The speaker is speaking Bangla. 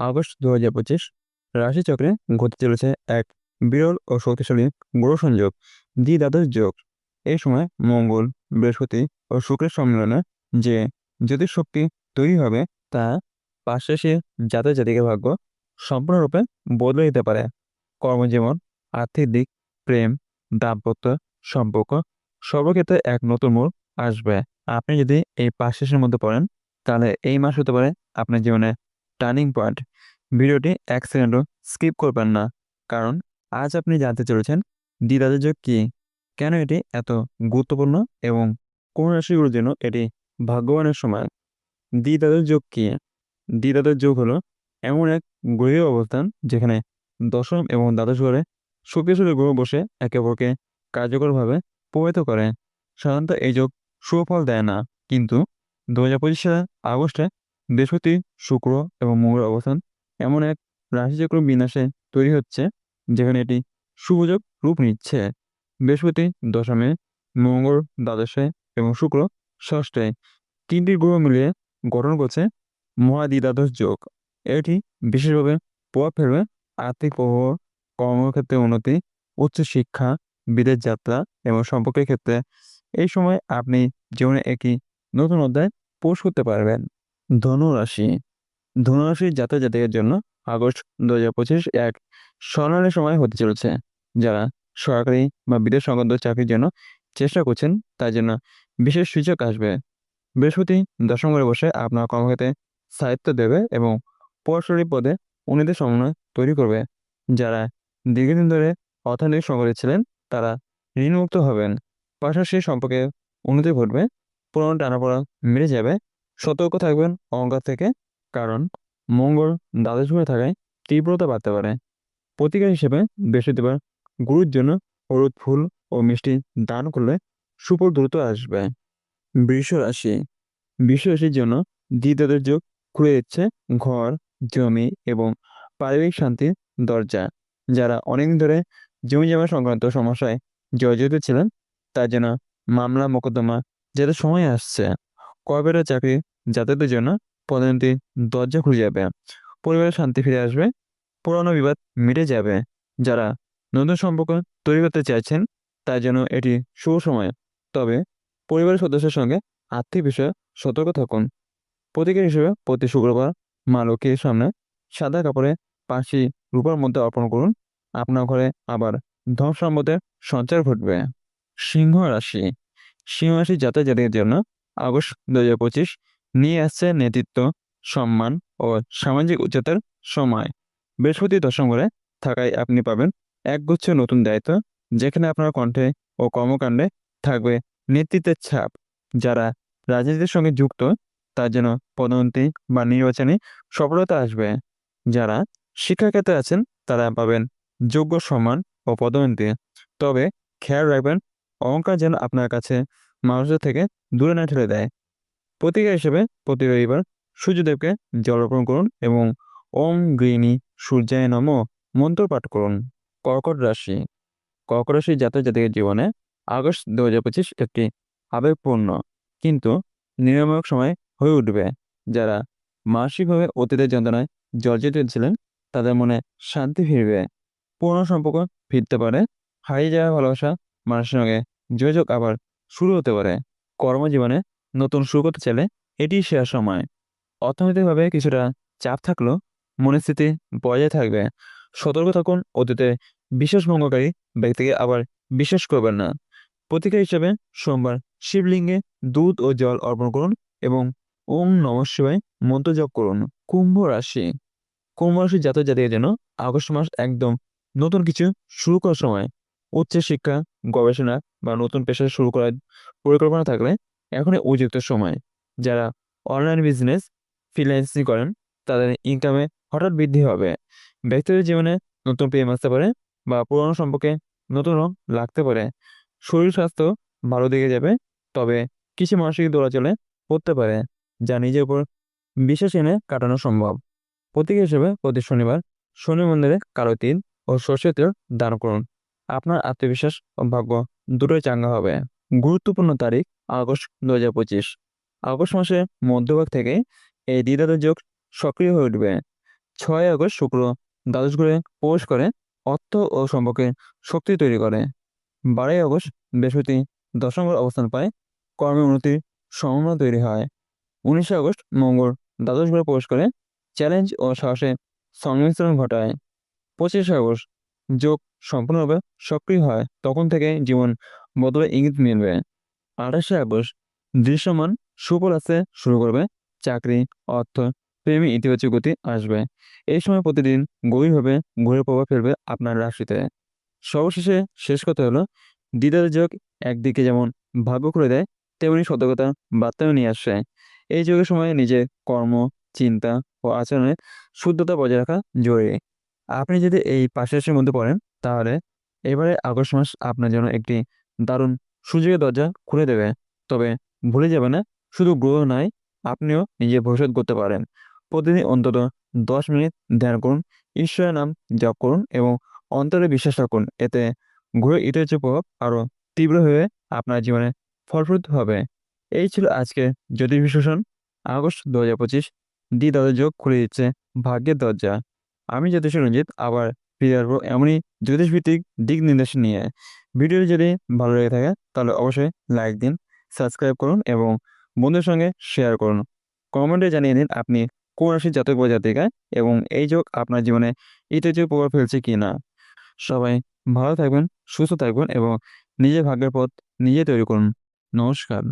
আগস্ট দু হাজার পঁচিশ রাশিচক্রে ঘটতে চলেছে এক বিরল ও শক্তিশালী গ্রহ সংযোগ দ্বি দ্বাদশ যোগ। এই সময় মঙ্গল, বৃহস্পতি ও শুক্রের সম্মেলনে যে জ্যোতিষ শক্তি তৈরি হবে, তা পাশাপাশি জাতক জাতিকে ভাগ্য সম্পূর্ণরূপে বদলে দিতে পারে। কর্মজীবন, আর্থিক দিক, প্রেম, দাম্পত্য সম্পর্ক সর্বক্ষেত্রে এক নতুন মোড় আসবে। আপনি যদি এই পাঁচ মধ্যে পড়েন, তাহলে এই মাস হতে পারে আপনার জীবনে টার্নিং পয়েন্ট। ভিডিওটি এক সেকেন্ডও স্কিপ করবেন না, কারণ আজ আপনি জানতে চলেছেন দ্বিধাদের যোগ কী। কেন এটি এত গুরুত্বপূর্ণ এবং কোন রাশিগুলোর জন্য এটি ভাগ্যবানের সময় দ্বিধাদের যোগ কী? দ্বিধাদের যোগ হলো এমন এক গ্রহীয় অবস্থান যেখানে দশম এবং দ্বাদশ ঘরে শক্তিশালী গ্রহ বসে একে অপরকে কার্যকরভাবে প্রভাবিত করে। সাধারণত এই যোগ সুফল দেয় না, কিন্তু দু হাজার পঁচিশ সালের আগস্টে বৃহস্পতি, শুক্র এবং মঙ্গল অবস্থান এমন এক রাশিচক্র বিন্যাসে তৈরি হচ্ছে, যেখানে এটি শুভযোগ রূপ নিচ্ছে। বৃহস্পতি দশমে, মঙ্গল দ্বাদশে এবং শুক্র ষষ্ঠে তিনটি গ্রহ মিলিয়ে গঠন করছে মহাদ্বিদ্বাদশ যোগ। এটি বিশেষভাবে প্রভাব ফেলবে আর্থিক প্রভাব, কর্মক্ষেত্রে উন্নতি, উচ্চশিক্ষা, বিদেশ যাত্রা এবং সম্পর্কের ক্ষেত্রে। এই সময় আপনি জীবনে একটি নতুন অধ্যায় পোষ করতে পারবেন। ধনুরাশি ধনুরাশির জাতক জাতিকের জন্য আগস্ট দু হাজার পঁচিশ এক স্বর্ণালী সময় হতে চলেছে। যারা সরকারি বা বিদেশ সংক্রান্ত চাকরির জন্য চেষ্টা করছেন, তার জন্য বিশেষ সুযোগ আসবে। বৃহস্পতি দশম ঘরে বসে আপনার কর্মক্ষেত্রে স্থায়িত্ব দেবে এবং পরস্পরিক পদে উন্নতির সমন্বয় তৈরি করবে। যারা দীর্ঘদিন ধরে অর্থনৈতিক সংকটে ছিলেন, তারা ঋণমুক্ত হবেন। পাশাপাশি সম্পর্কে উন্নতি ঘটবে, পুরনো টানাপড়া মিটে যাবে সতর্ক থাকবেন অহংকার থেকে, কারণ মঙ্গল দ্বাদশ ঘরে থাকায় তীব্রতা বাড়তে পারে। প্রতিকার হিসেবে বৃহস্পতিবার গুরুর জন্য হলুদ ফুল ও মিষ্টি দান করলে সুফল দ্রুত আসবে। বৃষ রাশি রাশির জন্য দ্বিতীয়দের যোগ খুলে দিচ্ছে ঘর, জমি এবং পারিবারিক শান্তির দরজা, যারা অনেকদিন ধরে জমি জমা সংক্রান্ত সমস্যায় জর্জরিত ছিলেন, তার জন্য মামলা, মোকদ্দমা যেতে সময় আসছে। কর্পোরেট চাকরি? যাতায়াতের জন্য পদোন্নতির দরজা খুলে যাবে। পরিবারের শান্তি ফিরে আসবে। পুরনো বিবাদ মিটে যাবে। যারা নতুন সম্পর্ক তৈরি করতে চাইছেন, তার জন্য এটি শুভ সময়। তবে পরিবারের সদস্যের সঙ্গে আর্থিক বিষয়ে সতর্ক থাকুন। প্রতীকের হিসেবে প্রতি শুক্রবার মা লক্ষ্মীর সামনে সাদা কাপড়ে পাঁচটি রূপার মধ্যে অর্পণ করুন। আপনার ঘরে আবার ধন সম্পদের সঞ্চার ঘটবে। সিংহ রাশি। সিংহ রাশি জাতক জাতির জন্য আগস্ট দু হাজার পঁচিশ নিয়ে আসছে নেতৃত্ব, সম্মান ও সামাজিক উচ্চতার সময়। বৃহস্পতি দশম ঘরে থাকায় আপনি পাবেন একগুচ্ছ নতুন দায়িত্ব, যেখানে আপনার কণ্ঠে ও কর্মকাণ্ডে থাকবে নেতৃত্বের ছাপ। যারা রাজনীতির সঙ্গে যুক্ত, তার জন্য পদোন্নতি বা নির্বাচনে সফলতা আসবে। যারা শিক্ষাক্ষেত্রে আছেন, তারা পাবেন যোগ্য সম্মান ও পদোন্নতি। তবে খেয়াল রাখবেন, অহংকার যেন আপনার কাছে মানুষের থেকে দূরে না ঠেলে দেয়। প্রতিকার হিসেবে প্রতি রবিবার সূর্যদেবকে জল অর্পণ করুন এবং ওম গৃহিণী সূর্যায় নম মন্ত্র পাঠ করুন। কর্কট রাশি। কর্কট রাশির জাতক জাতিকের জীবনে আগস্ট দু হাজার পঁচিশ একটি আবেগপূর্ণ কিন্তু নিরাময়ক সময় হয়ে উঠবে। যারা মানসিকভাবে অতীতের যন্ত্রণায় জর্জরিত ছিলেন, তাদের মনে শান্তি ফিরবে। পুরনো সম্পর্ক ফিরতে পারে। হারিয়ে যাওয়া ভালোবাসা মানুষের সঙ্গে যোগাযোগ আবার শুরু হতে পারে। কর্মজীবনে নতুন শুরু করতে চাইলে এটি শেয়ার সময়। অর্থনৈতিকভাবে কিছুটা চাপ থাকলেও মনস্থিতি বজায় থাকবে। সতর্ক থাকুন, অতীতে বিশেষ ভঙ্গকারী ব্যক্তিকে আবার বিশ্বাস করবেন না। প্রতিকার হিসেবে সোমবার শিবলিঙ্গে দুধ ও জল অর্পণ করুন এবং ওম নম শিবায় মন্ত্র জপ করুন। কুম্ভ রাশি। কুম্ভ রাশির জাতক জাতির যেন আগস্ট মাস একদম নতুন কিছু শুরু করার সময় উচ্চ শিক্ষা, গবেষণা বা নতুন পেশা শুরু করার পরিকল্পনা থাকলে এখনই উপযুক্ত সময়। যারা অনলাইন বিজনেস, ফ্রিল্যান্সিং করেন, তাদের ইনকামে হঠাৎ বৃদ্ধি হবে। ব্যক্তিদের জীবনে নতুন প্রেম আসতে পারে বা পুরনো সম্পর্কে নতুন রং লাগতে পারে। শরীর স্বাস্থ্য ভালো দিকে যাবে, তবে কিছু মানসিক দৌড়াচলে পড়তে পারে, যা নিজের উপর বিশ্বাস এনে কাটানো সম্ভব। প্রতীক হিসেবে প্রতি শনিবার শনি মন্দিরে কালো তিল ও সর্ষের তেল দান করুন। আপনার আত্মবিশ্বাস ও ভাগ্য দুটোই চাঙ্গা হবে। গুরুত্বপূর্ণ তারিখ আগস্ট দু হাজার পঁচিশ। আগস্ট মাসের মধ্যভাগ থেকে এই দ্বিধাত যোগ সক্রিয় হয়ে উঠবে। ছয় আগস্ট শুক্র দ্বাদশ ঘরে প্রবেশ করে অর্থ ও সম্পর্কে শক্তি তৈরি করে। বারোই আগস্ট বৃহস্পতি দশম অবস্থান পায়, কর্মে উন্নতির সম্ভাবনা তৈরি হয়। উনিশে আগস্ট মঙ্গল দ্বাদশ ঘরে প্রবেশ করে চ্যালেঞ্জ ও সাহসে সংমিশ্রণ ঘটায়। পঁচিশে আগস্ট যোগ সম্পূর্ণভাবে সক্রিয় হয়, তখন থেকে জীবন বদলে ইঙ্গিত মিলবে। আঠাশে আগস্ট, দৃশ্যমান সুফল আসতে শুরু করবে, চাকরি, অর্থ, প্রেমী ইতিবাচক গতি আসবে। এই সময় প্রতিদিন গভীরভাবে ঘুরে প্রভাব ফেলবে আপনার রাশিতে। সর্বশেষে শেষ কথা হলো দ্বিতীয় যোগ একদিকে যেমন ভাগ্য করে দেয়, তেমনি সতর্কতা বার্তাও নিয়ে আসে। এই যোগের সময় নিজের কর্ম, চিন্তা ও আচরণে শুদ্ধতা বজায় রাখা জরুরি। আপনি যদি এই পাশে রাশির মধ্যে পড়েন, তাহলে এবারে আগস্ট মাস আপনার জন্য একটি দারুণ সুযোগের দরজা খুলে দেবে। তবে ভুলে যাবে না, শুধু গ্রহ নয় আপনিও নিজের ভবিষ্যৎ করতে পারেন। প্রতিদিন অন্তত দশ মিনিট ধ্যান করুন, ঈশ্বরের নাম জপ করুন এবং অন্তরে বিশ্বাস রাখুন। এতে গ্রহের ইতিবাচক প্রভাব আরও তীব্র হয়ে আপনার জীবনে ফলপ্রদ হবে। এই ছিল আজকে জ্যোতিষ বিশ্লেষণ আগস্ট দু হাজার পঁচিশ দি দরজা যোগ খুলে দিচ্ছে ভাগ্যের দরজা। আমি জ্যোতিষ রঞ্জিত, আবার ফিরে আসব এমনই জ্যোতিষভিত্তিক দিক নির্দেশন নিয়ে। ভিডিও যদি ভালো লেগে থাকে, তাহলে অবশ্যই লাইক দিন, সাবস্ক্রাইব করুন এবং বন্ধুর সঙ্গে শেয়ার করুন। কমেন্টে জানিয়ে দিন আপনি কোন রাশির জাতক বা জাতিকা এবং এই যোগ আপনার জীবনে ইতিবাচক প্রভাব ফেলছে কি না সবাই ভালো থাকবেন, সুস্থ থাকবেন এবং নিজের ভাগ্যের পথ নিজে তৈরি করুন। নমস্কার।